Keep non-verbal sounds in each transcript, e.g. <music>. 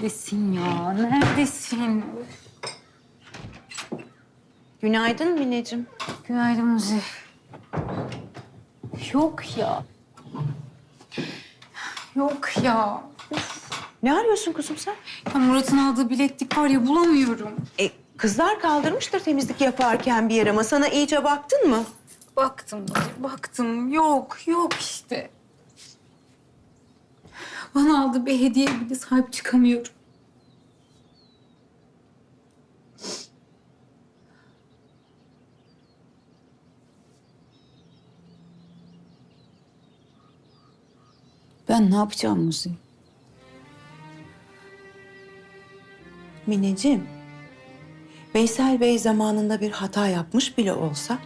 Neredesin ya? Neredesin? Günaydın Mineciğim. Günaydın Muzi. Yok ya. Yok ya. Ne arıyorsun kuzum sen? Ya Murat'ın aldığı bileklik var ya bulamıyorum. E, kızlar kaldırmıştır temizlik yaparken bir yere ama sana iyice baktın mı? Baktım, baktım. Yok, yok işte. Bana aldığı bir hediye bile sahip çıkamıyorum. Ben ne yapacağım Muzi? Mineciğim, Veysel Bey zamanında bir hata yapmış bile olsa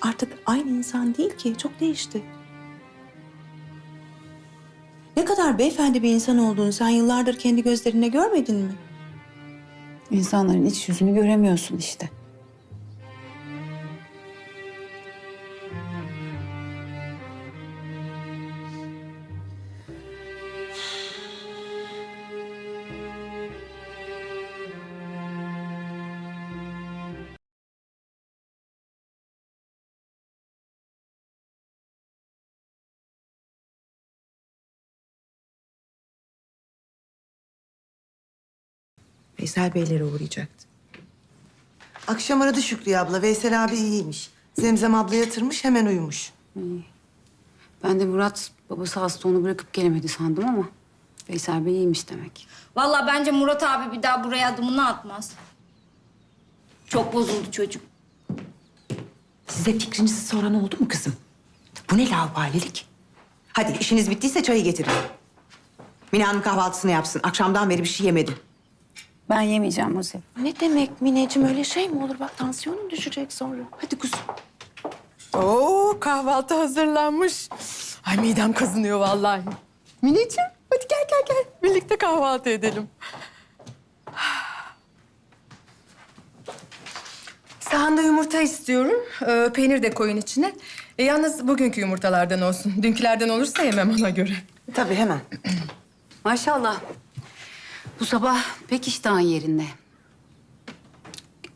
artık aynı insan değil ki, çok değişti. Ne kadar beyefendi bir insan olduğunu sen yıllardır kendi gözlerine görmedin mi? İnsanların iç yüzünü göremiyorsun işte. Veysel Beylere uğrayacaktı. Akşam aradı Şükrü abla. Veysel abi iyiymiş. Zemzem abla yatırmış hemen uyumuş. Ben de Murat babası hasta onu bırakıp gelemedi sandım ama Veysel Bey iyiymiş demek. Vallahi bence Murat abi bir daha buraya adımını atmaz. Çok bozuldu çocuk. Size fikrinizi soran oldu mu kızım? Bu ne laubalilik? Hadi işiniz bittiyse çayı getirin. Mine Hanım kahvaltısını yapsın. Akşamdan beri bir şey yemedi. Ben yemeyeceğim Muzi. Ne demek Mineciğim öyle şey mi olur? Bak tansiyonun düşecek sonra. Hadi kuzum. Oo kahvaltı hazırlanmış. Ay midem kazınıyor vallahi. Mineciğim hadi gel gel gel. Birlikte kahvaltı edelim. Sahanda yumurta istiyorum. Ee, peynir de koyun içine. E, yalnız bugünkü yumurtalardan olsun. Dünkülerden olursa yemem ona göre. Tabii hemen. <clears throat> Maşallah. Bu sabah pek iştahın yerinde.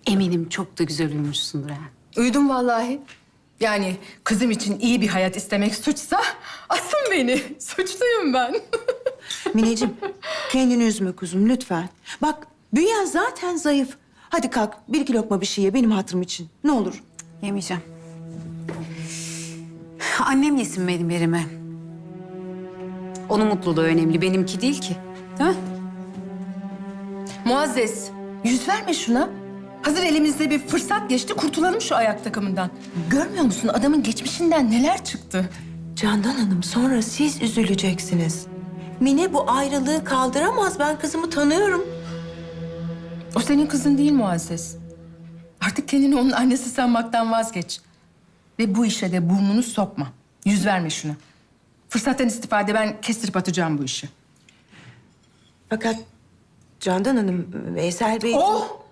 Eminim çok da güzel uyumuşsundur ha. Uyudum vallahi. Yani kızım için iyi bir hayat istemek suçsa asın beni. <laughs> Suçluyum ben. <laughs> Mineciğim kendini üzme kuzum lütfen. Bak bünyen zaten zayıf. Hadi kalk bir iki lokma bir şey ye benim hatırım için. Ne olur. Yemeyeceğim. Annem yesin benim yerime. Onun mutluluğu önemli, benimki değil ki. Değil mi? Muazzez, yüz verme şuna. Hazır elimizde bir fırsat geçti, kurtulalım şu ayak takımından. Görmüyor musun adamın geçmişinden neler çıktı? Candan Hanım sonra siz üzüleceksiniz. Mine bu ayrılığı kaldıramaz. Ben kızımı tanıyorum. O senin kızın değil Muazzez. Artık kendini onun annesi sanmaktan vazgeç. Ve bu işe de burnunu sokma. Yüz verme şuna. Fırsattan istifade ben kestirip atacağım bu işi. Fakat Candan Hanım, Veysel Bey... O!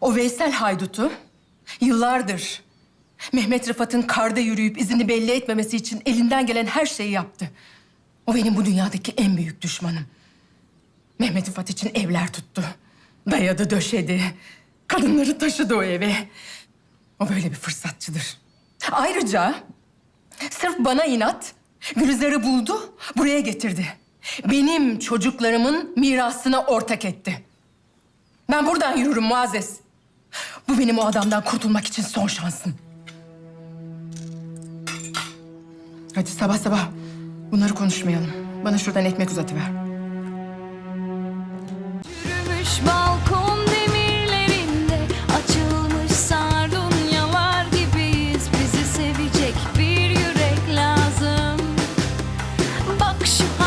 O Veysel haydutu yıllardır Mehmet Rıfat'ın karda yürüyüp izini belli etmemesi için elinden gelen her şeyi yaptı. O benim bu dünyadaki en büyük düşmanım. Mehmet Rıfat için evler tuttu. Dayadı, döşedi. Kadınları taşıdı o eve. O böyle bir fırsatçıdır. Ayrıca sırf bana inat Gülizar'ı buldu, buraya getirdi. Benim çocuklarımın mirasına ortak etti. Ben buradan yürürüm Muazzez. Bu benim o adamdan kurtulmak için son şansım. Hadi sabah sabah bunları konuşmayalım. Bana şuradan ekmek uzatıver. yakışıklı